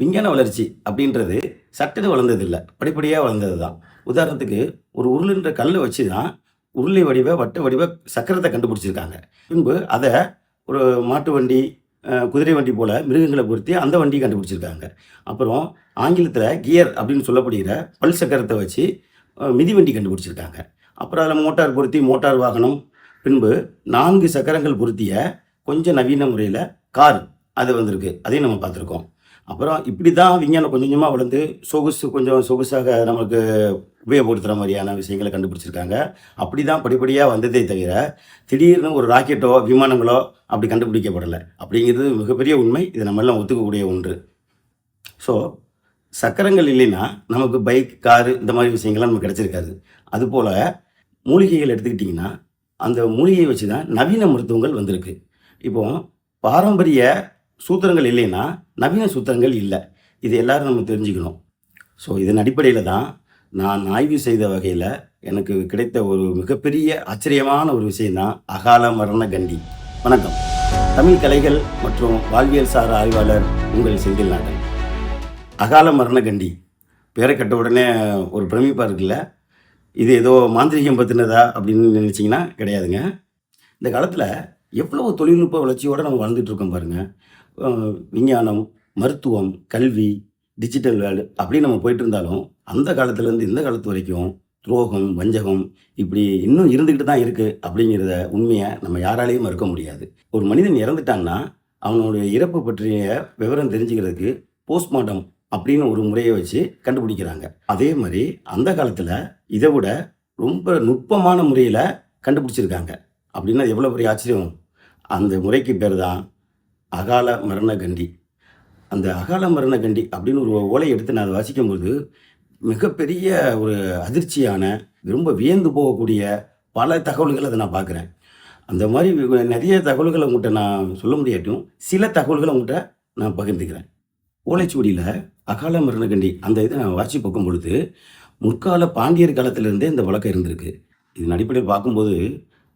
விஞ்ஞான வளர்ச்சி அப்படின்றது சட்டது வளர்ந்ததில்லை. படிப்படியாக வளர்ந்தது தான் உதாரணத்துக்கு ஒரு உருளுன்ற கல்லை வச்சு தான் உருளை வடிவ வட்ட வடிவ சக்கரத்தை கண்டுபிடிச்சிருக்காங்க. பின்பு அதை ஒரு மாட்டு வண்டி குதிரை வண்டி போல் மிருகங்களை பொருத்தி அந்த வண்டியை கண்டுபிடிச்சிருக்காங்க. அப்புறம் ஆங்கிலத்தில் கியர் அப்படின்னு சொல்லப்படுகிற பல் சக்கரத்தை வச்சு மிதிவண்டி கண்டுபிடிச்சிருக்காங்க. அப்புறம் அதில் மோட்டார் பொருத்தி மோட்டார் வாகனம் பின்பு நான்கு சக்கரங்கள் பொருத்திய கொஞ்சம் நவீன முறையில் கார் அது வந்திருக்கு. அதையும் நம்ம பார்த்துருக்கோம். அப்புறம் இப்படி தான் விஞ்ஞானம் கொஞ்சம் கொஞ்சமாக வளர்ந்து சொகுசு கொஞ்சம் சொகுசாக நமக்கு உபயோகப்படுத்துகிற மாதிரியான விஷயங்களை கண்டுபிடிச்சிருக்காங்க. அப்படி தான் படிப்படியாக வந்ததே தவிர திடீர்னு ஒரு ராக்கெட்டோ விமானங்களோ அப்படி கண்டுபிடிக்கப்படலை. அப்படிங்கிறது மிகப்பெரிய உண்மை. இது நம்ம எல்லாம் ஒத்துக்கக்கூடிய ஒன்று. ஸோ சக்கரங்கள் இல்லைன்னா நமக்கு பைக் காரு இந்த மாதிரி விஷயங்கள்லாம் நமக்கு கிடச்சிருக்காது. அதுபோல் மூலிகைகள் எடுத்துக்கிட்டிங்கன்னா அந்த மூலிகையை வச்சு தான் நவீன மருத்துவங்கள் வந்திருக்கு. இப்போது பாரம்பரிய சூத்திரங்கள் இல்லைன்னா நவீன சூத்திரங்கள் இல்லை. இது எல்லாரும் நம்ம தெரிஞ்சுக்கணும். ஸோ இதன் அடிப்படையில் தான் நான் ஆய்வு செய்த வகையில் எனக்கு கிடைத்த ஒரு மிகப்பெரிய ஆச்சரியமான ஒரு விஷயம்தான் அகால மரண கண்டி. வணக்கம். தமிழ் கலைகள் மற்றும் வாழ்வியல் சார் ஆய்வாளர் உங்கள் செந்தில் நாடன் அகால மரண கண்டி. பேரை கட்ட உடனே ஒரு பிரமிப்பாக இருக்குல்ல? இது ஏதோ மாந்திரிகம் பற்றினதா அப்படின்னு நினச்சிங்கன்னா கிடையாதுங்க. இந்த காலத்தில் எவ்வளவு தொழில்நுட்ப வளர்ச்சியோடு நம்ம வாழ்ந்துட்டு இருக்கோம் பாருங்கள் விஞ்ஞானம் மருத்துவம் கல்வி டிஜிட்டல் வேர்ல்டு அப்படின்னு நம்ம போயிட்டு இருந்தாலும் அந்த காலத்துலேருந்து இந்த காலத்து வரைக்கும் துரோகம் வஞ்சகம் இப்படி இன்னும் இருந்துக்கிட்டு தான் இருக்குது அப்படிங்கிறத உண்மையை நம்ம யாராலையும் மறுக்க முடியாது. ஒரு மனிதன் இறந்துட்டாங்கன்னா அவனுடைய இறப்பு பற்றிய விவரம் தெரிஞ்சுக்கிறதுக்கு போஸ்ட்மார்ட்டம் அப்படின்னு ஒரு முறையை வச்சு கண்டுபிடிக்கிறாங்க. அதே மாதிரி அந்த காலத்தில் இதை விட ரொம்ப நுட்பமான முறையில் கண்டுபிடிச்சிருக்காங்க. அப்படின்னா எவ்வளோ பெரிய ஆச்சரியம்? அந்த முறைக்கு பேர் தான் அகால மரண கண்டி. அந்த அகால மரண கண்டி அப்படின்னு ஒரு ஓலை எடுத்து நான் அதை வாசிக்கும்போது மிகப்பெரிய ஒரு அதிர்ச்சியான ரொம்ப வியந்து போகக்கூடிய பல தகவல்களை அதை நான் பார்க்குறேன். அந்த மாதிரி நிறைய தகவல்களை உங்கள்கிட்ட நான் சொல்ல முடியாட்டும் சில தகவல்களை உங்கள்கிட்ட நான் பகிர்ந்துக்கிறேன். ஓலைச்சுவடியில் அகால மரண கண்டி அந்த இதை நான் வாசி பார்க்கும் பொழுது முற்கால பாண்டியர் காலத்திலிருந்தே இந்த வழக்கம் இருந்திருக்கு. இதன் அடிப்படையில் பார்க்கும்போது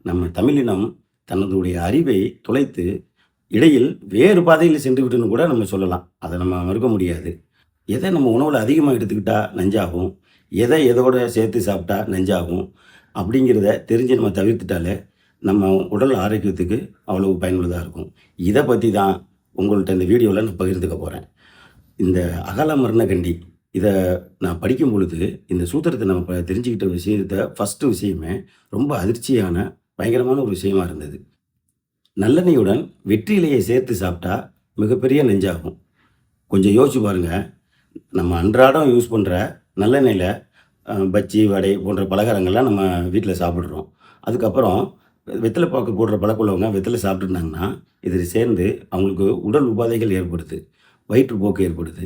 நம்ம தமிழினம் தன்னுடைய அறிவை தொலைத்து இடையில் வேறு பாதையில் சென்று விட்டுன்னு கூட நம்ம சொல்லலாம். அதை நம்ம மறுக்க முடியாது. எதை நம்ம உணவில் அதிகமாக எடுத்துக்கிட்டா நஞ்சாகும்? எதை எதோட சேர்த்து சாப்பிட்டா நஞ்சாகும்? அப்படிங்கிறத தெரிஞ்சு நம்ம தவிர்த்துட்டாலே நம்ம உடல் ஆரோக்கியத்துக்கு அவ்வளவு பயனுள்ளதாக இருக்கும். இதை பற்றி தான் உங்கள்கிட்ட இந்த வீடியோவில் நான் பகிர்ந்துக்க போகிறேன் இந்த அகல மரண கண்டி இதை நான் படிக்கும் பொழுது இந்த சூத்திரத்தை நம்ம ப- தெரிஞ்சுக்கிட்ட விஷயத்த ஃபஸ்ட்டு விஷயமே ரொம்ப அதிர்ச்சியான பயங்கரமான ஒரு விஷயமா இருந்தது. நல்லெண்ணெயுடன் வெற்றிலையை சேர்த்து சாப்பிட்டா மிகப்பெரிய நெஞ்சாகும். கொஞ்சம் யோசிச்சு பாருங்கள் நம்ம அன்றாடம் யூஸ் பண்ணுற நல்லெண்ணெயில் பஜ்ஜி வடை போன்ற பலகாரங்கள்லாம் நம்ம வீட்டில் சாப்பிட்றோம். அதுக்கப்புறம் வெத்தலை பாக்கு போடுற பழக்கமுள்ளவங்க வெத்தலை சாப்பிட்டுருந்தாங்கன்னா இதில் சேர்ந்து அவங்களுக்கு உடல் உபாதைகள் ஏற்படுது வயிற்றுப்போக்கு ஏற்படுது.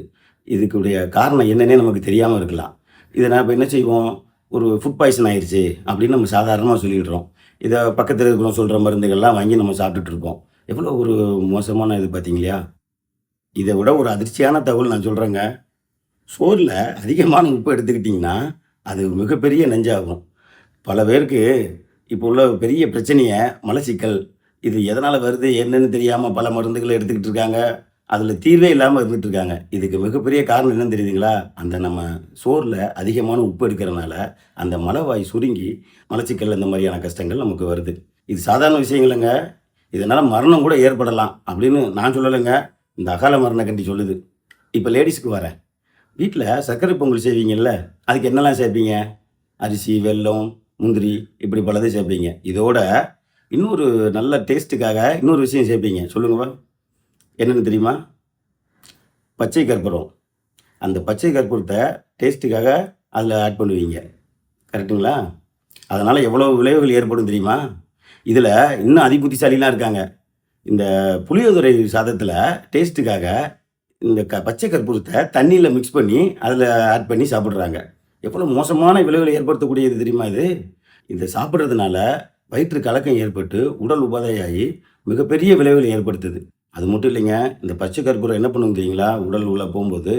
இதுக்குடைய காரணம் என்னன்னே நமக்கு தெரியாமல் இருக்கலாம். இதை நான் இப்போ என்ன செய்வோம்? ஒரு ஃபுட் பாய்சன் ஆயிடுச்சு அப்படின்னு நம்ம சாதாரணமாக சொல்லிடுறோம். இதை பக்கத்தில் இருக்கிறோம் சொல்கிற மருந்துகள்லாம் வாங்கி நம்ம சாப்பிட்டுட்ருக்கோம் எவ்வளோ ஒரு மோசமான இது பார்த்தீங்களா இதை விட ஒரு அதிர்ச்சியான தகவல் நான் சொல்கிறேங்க சோறில் அதிகமான உப்பு எடுத்துக்கிட்டிங்கன்னா அது மிகப்பெரிய நெஞ்சாகும். பல பேருக்கு இப்போ உள்ள பெரிய பிரச்சனையை மலச்சிக்கல் இது எதனால் வருது என்னன்னு தெரியாமல் பல மருந்துகளை எடுத்துக்கிட்டு இருக்காங்க. அதில் தீர்வே இல்லாமல் இருந்துட்டு இருக்காங்க இதுக்கு மிகப்பெரிய காரணம் என்னன்னு தெரியுதுங்களா? அந்த நம்ம சோறில் அதிகமான உப்பு எடுக்கிறனால அந்த மலவாய் சுருங்கி மலச்சிக்கல் இந்த மாதிரியான கஷ்டங்கள் நமக்கு வருது. இது சாதாரண விஷயங்களுங்க இதனால் மரணம் கூட ஏற்படலாம் அப்படின்னு நான் சொல்லலைங்க. இந்த அகால மரண கண்டி சொல்லுது. இப்போ லேடிஸுக்கு வரேன். வீட்டில் சர்க்கரை பொங்கல் செய்வீங்கல்ல அதுக்கு என்னெல்லாம் சேர்ப்பீங்க? அரிசி வெல்லம் முந்திரி இப்படி பலதை சேர்ப்பீங்க. இதோட இன்னொரு நல்ல டேஸ்ட்டுக்காக இன்னொரு விஷயம் சேர்ப்பீங்க. சொல்லுங்கப்பா. என்னென்னு தெரியுமா? பச்சை கற்பூரம். அந்த பச்சை கற்பூரத்தை டேஸ்ட்டுக்காக அதில் ஆட் பண்ணுவீங்க. கரெக்டுங்களா அதனால் எவ்வளோ விளைவுகள் ஏற்படும் தெரியுமா? இதில் இன்னும் அதிபுத்திசாலிலாம் இருக்காங்க. இந்த புளியோதரை சாதத்தில் டேஸ்ட்டுக்காக இந்த க பச்சை கற்பூரத்தை தண்ணியில் மிக்ஸ் பண்ணி அதில் ஆட் பண்ணி சாப்பிட்றாங்க. எவ்வளோ மோசமான விளைவுகளை ஏற்படுத்தக்கூடியது தெரியுமா இது? இதை சாப்பிட்றதுனால வயிற்று கலக்கம் ஏற்பட்டு உடல் உபாதையாகி மிகப்பெரிய விளைவுகளை ஏற்படுத்துது. அது மட்டும் இல்லைங்க இந்த பச்சை கற்பூரம் என்ன பண்ணும் தெரியுங்களா? உடல் உள்ளே போகும்போது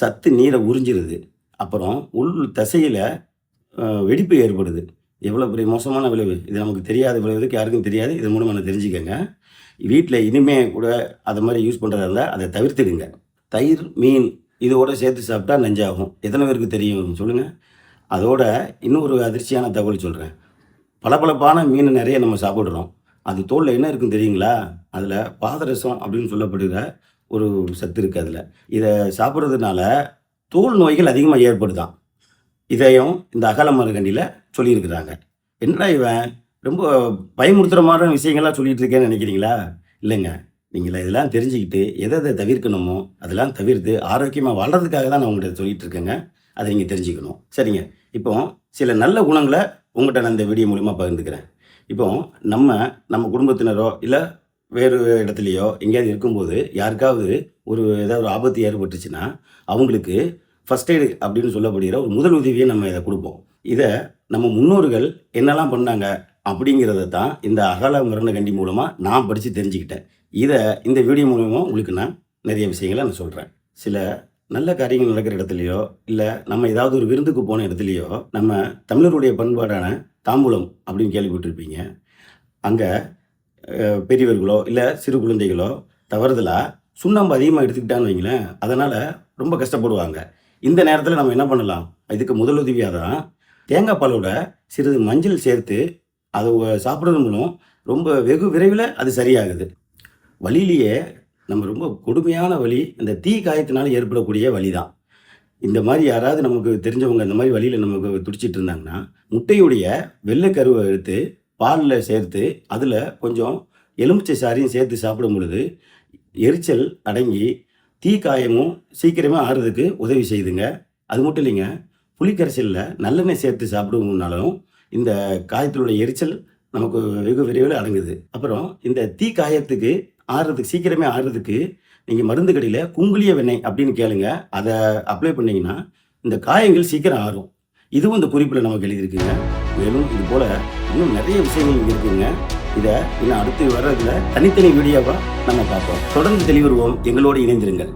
சத்து நீரை உறிஞ்சிருது. அப்புறம் உள் தசையில் வெடிப்பு ஏற்படுது. எவ்வளோ பெரிய மோசமான விளைவு? இது நமக்கு தெரியாத விளைவுக்கு யாருக்கும் தெரியாது. இது மூலமாக நான் தெரிஞ்சுக்கங்க. வீட்டில் இனிமே கூட அதை மாதிரி யூஸ் பண்ணுறதா இருந்தால் அதை தவிர்த்துடுங்க. தயிர் மீன் இதோட சேர்த்து சாப்பிட்டா நஞ்சாகும். எத்தனை பேருக்கு தெரியும்? சொல்லுங்கள் அதோட இன்னொரு அதிர்ச்சியான தகவல் சொல்கிறேன் பளபளப்பான மீன் நிறைய நம்ம சாப்பிட்றோம். அது தோலில் என்ன இருக்குன்னு தெரியுங்களா? அதில் பாதரசம் அப்படின்னு சொல்லப்படுகிற ஒரு சத்து இருக்குது அதில். இதை சாப்பிட்றதுனால தோல் நோய்கள் அதிகமாக ஏற்படுதான். இதையும் இந்த அகல மருகண்டியில் சொல்லியிருக்கிறாங்க. என்னடா இவன்? ரொம்ப பயமுறுத்துகிற மாதிரி விஷயங்கள்லாம் சொல்லிகிட்டு இருக்கேன்னு நினைக்கிறீங்களா? இல்லைங்க. நீங்கள் இதெல்லாம் தெரிஞ்சுக்கிட்டு எதை எதை தவிர்க்கணுமோ அதெல்லாம் தவிர்த்து ஆரோக்கியமாக வாழ்றதுக்காக தான் நான் உங்கள்கிட்ட சொல்லிட்டு இருக்கேங்க அதை நீங்கள் தெரிஞ்சுக்கணும். சரிங்க. இப்போ சில நல்ல குணங்களை உங்கள்கிட்ட நான் இந்த வீடியோ மூலிமா பகிர்ந்துக்கிறேன். இப்போ நம்ம நம்ம குடும்பத்தினரோ இல்லை வேறு இடத்துலையோ எங்கேயாவது இருக்கும்போது யாருக்காவது ஒரு ஏதாவது ஒரு ஆபத்து ஏற்பட்டுச்சுன்னா அவங்களுக்கு ஃபஸ்ட் எய்டு அப்படின்னு சொல்லப்படுகிற ஒரு முதல் உதவியை நம்ம இதை கொடுப்போம். இதை நம்ம முன்னோர்கள் என்னெல்லாம் பண்ணாங்க அப்படிங்கிறத தான் இந்த அகல மரண கண்டி மூலமாக நான் படித்து தெரிஞ்சுக்கிட்டேன். இதை இந்த வீடியோ மூலமாக உங்களுக்கு நான் நிறைய விஷயங்களை நான் சொல்கிறேன் சில நல்ல காரியங்கள் நடக்கிற இடத்துலையோ இல்லை நம்ம ஏதாவது ஒரு விருந்துக்கு போன இடத்துலையோ நம்ம தமிழருடைய பண்பாடான தாம்பூலம் அப்படின்னு கேள்விப்பட்டிருப்பீங்க. அங்கே பெரியவர்களோ இல்லை சிறு குழந்தைகளோ தவறுதலாக சுண்ணாம்பு அதிகமாக எடுத்துக்கிட்டான்னு வைங்களேன் அதனால் ரொம்ப கஷ்டப்படுவாங்க. இந்த நேரத்தில் நம்ம என்ன பண்ணலாம்? இதுக்கு முதலுதவியாக தான் தேங்காய் பாலோட சிறிது மஞ்சள் சேர்த்து அதை சாப்பிட்றது மூலம் ரொம்ப வெகு விரைவில் அது சரியாகுது. வழியிலேயே நம்ம ரொம்ப கொடுமையான வழி இந்த தீ காயத்தினால ஏற்படக்கூடிய வழி தான் இந்த மாதிரி யாராவது நமக்கு தெரிஞ்சவங்க இந்த மாதிரி வழியில் நமக்கு துடிச்சிட்டு இருந்தாங்கன்னா முட்டையுடைய வெள்ளை கருவை எடுத்து பாலில் சேர்த்து அதில் கொஞ்சம் எலுமிச்சை சாறையும் சேர்த்து சாப்பிடும் பொழுது எரிச்சல் அடங்கி தீ காயமும் சீக்கிரமாக ஆறுறதுக்கு உதவி செய்யுதுங்க அது மட்டும் இல்லைங்க புளிக்கரைசலில் நல்லெண்ணெய் சேர்த்து சாப்பிடுவோம்னாலும் இந்த காயத்தில் உள்ள எரிச்சல் நமக்கு வெகு விரைவில் அடங்குது. அப்புறம் இந்த தீ காயத்துக்கு ஆறுறதுக்கு சீக்கிரமே ஆறுறதுக்கு நீங்கள் மருந்து கடையில் குங்குளிய வெண்ணெய் அப்படின்னு கேளுங்க. அதை அப்ளை பண்ணிங்கன்னா இந்த காயங்கள் சீக்கிரம் ஆறும். இதுவும் இந்த குறிப்பில் நமக்கு எழுதியிருக்குங்க. மேலும் இது போல் இன்னும் நிறைய விஷயங்கள் இங்கே இருக்குங்க. இதை இன்னும் அடுத்து வர்றதுல தனித்தனி வீடியோவாக நம்ம பார்ப்போம். தொடர்ந்து தெளிவுறுவோம். எங்களோடு இணைந்திருங்கள்.